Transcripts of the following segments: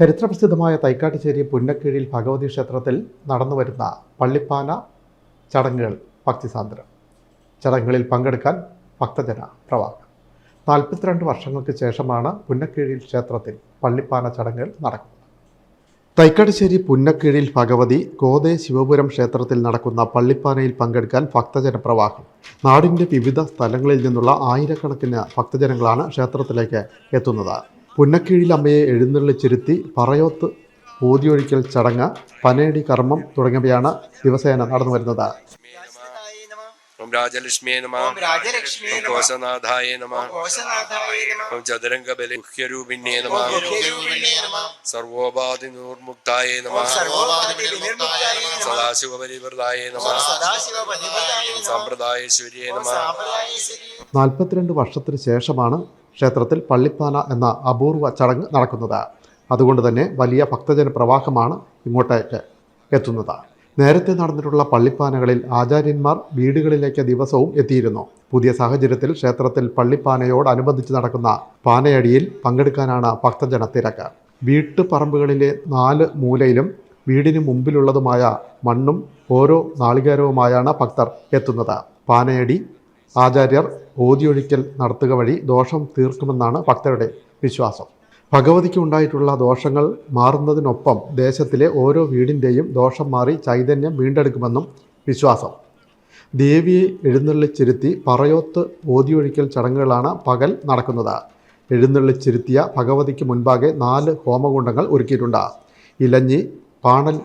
ചരിത്രപ്രസിദ്ധമായ തൈക്കാട്ടുശ്ശേരി പുന്നക്കീഴിൽ ഭഗവതി ക്ഷേത്രത്തിൽ നടന്നുവരുന്ന പള്ളിപ്പാന ചടങ്ങുകൾ ഭക്തിസാന്ദ്രം. ചടങ്ങുകളിൽ പങ്കെടുക്കാൻ ഭക്തജന പ്രവാഹം. നാൽപ്പത്തിരണ്ട് വർഷങ്ങൾക്ക് ശേഷമാണ് പുന്നക്കീഴിൽ ക്ഷേത്രത്തിൽ പള്ളിപ്പാന ചടങ്ങുകൾ നടക്കുന്നത്. തൈക്കാട്ടുശ്ശേരി പുന്നക്കീഴിൽ ഭഗവതി കോതേ ശിവപുരം ക്ഷേത്രത്തിൽ നടക്കുന്ന പള്ളിപ്പാനയിൽ പങ്കെടുക്കാൻ ഭക്തജനപ്രവാഹം നാടിന്റെ വിവിധ സ്ഥലങ്ങളിൽ നിന്നുള്ള ആയിരക്കണക്കിന് ഭക്തജനങ്ങളാണ് ക്ഷേത്രത്തിലേക്ക് എത്തുന്നത്. പുന്നക്കീഴിൽ അമ്മയെ എഴുന്നള്ളിച്ചിരുത്തി പറയോത്ത് ഊതിയൊഴിക്കൽ ചടങ്ങ് പനേടി കർമ്മം തുടങ്ങിയവയാണ് ദിവസേന നടന്നു വരുന്നത്. ഓം രാജലക്ഷ്മിയെ നമ. ഓം. കോശനാഥായ നമ. ഓം ചതുരംഗ നമഃ. ഓം ചതുരംഗബലി മുഖ്യരൂപിണ്യേ നമ. ഓം ഗുഹ്യരൂപിണ്യേ നമഃ. സർവോപാധി നിർമുക്തായ നമ. വിനിർമുക്തായ സദാശിവപരിവൃതായ നമ. സദാശിവപതിപതായ നമഃ. നാൽപ്പത്തിരണ്ട് വർഷത്തിന് ശേഷമാണ് ക്ഷേത്രത്തിൽ പള്ളിപ്പാന എന്ന അപൂർവ ചടങ്ങ് നടക്കുന്നത്. അതുകൊണ്ട് തന്നെ വലിയ ഭക്തജന പ്രവാഹമാണ് ഇങ്ങോട്ടേക്ക് എത്തുന്നത്. നേരത്തെ നടന്നിട്ടുള്ള പള്ളിപ്പാനകളിൽ ആചാര്യന്മാർ വീടുകളിലേക്ക് ദിവസവും എത്തിയിരുന്നു. പുതിയ സാഹചര്യത്തിൽ ക്ഷേത്രത്തിൽ പള്ളിപ്പാനയോടനുബന്ധിച്ച് നടക്കുന്ന പാനയടിയിൽ പങ്കെടുക്കാനാണ് ഭക്തജന തിരക്ക്. വീട്ടുപറമ്പുകളിലെ നാല് മൂലയിലും വീടിന് മുമ്പിലുള്ളതുമായ മണ്ണും ഓരോ നാളികേരവുമായാണ് ഭക്തർ എത്തുന്നത്. പാനയടി ആചാര്യർ ഓതിയൊഴിക്കൽ നടത്തുക വഴി ദോഷം തീർക്കുമെന്നാണ് ഭക്തരുടെ വിശ്വാസം. ഭഗവതിക്ക് ഉണ്ടായിട്ടുള്ള ദോഷങ്ങൾ മാറുന്നതിനൊപ്പം ദേശത്തിലെ ഓരോ വീടിന്റെയും ദോഷം മാറി ചൈതന്യം വീണ്ടെടുക്കുമെന്നും വിശ്വാസം. ദേവിയെ എഴുന്നള്ളിച്ചിരുത്തി പറയോത്ത് ഓതിയൊഴിക്കൽ ചടങ്ങുകളാണ് പകൽ നടക്കുന്നത്. എഴുന്നള്ളിച്ചിരുത്തിയ ഭഗവതിക്ക് മുൻപാകെ നാല് ഹോമകുണ്ടങ്ങൾ ഒരുക്കിയിട്ടുണ്ട്. ഇലഞ്ഞി പാണൽ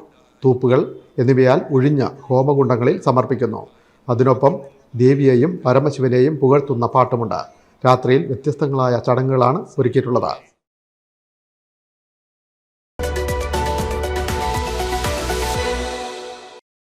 തൂപ്പുകൾ എന്നിവയാൽ ഒഴിഞ്ഞ ഹോമകുണ്ടങ്ങളിൽ സമർപ്പിക്കുന്നു. അതിനൊപ്പം ദേവിയെയും പരമശിവനെയും പുകഴ്ത്തുന്ന പാട്ടുമുണ്ട്. രാത്രിയിൽ വ്യത്യസ്തങ്ങളായ ചടങ്ങുകളാണ് ഒരുക്കിയിട്ടുള്ളത്.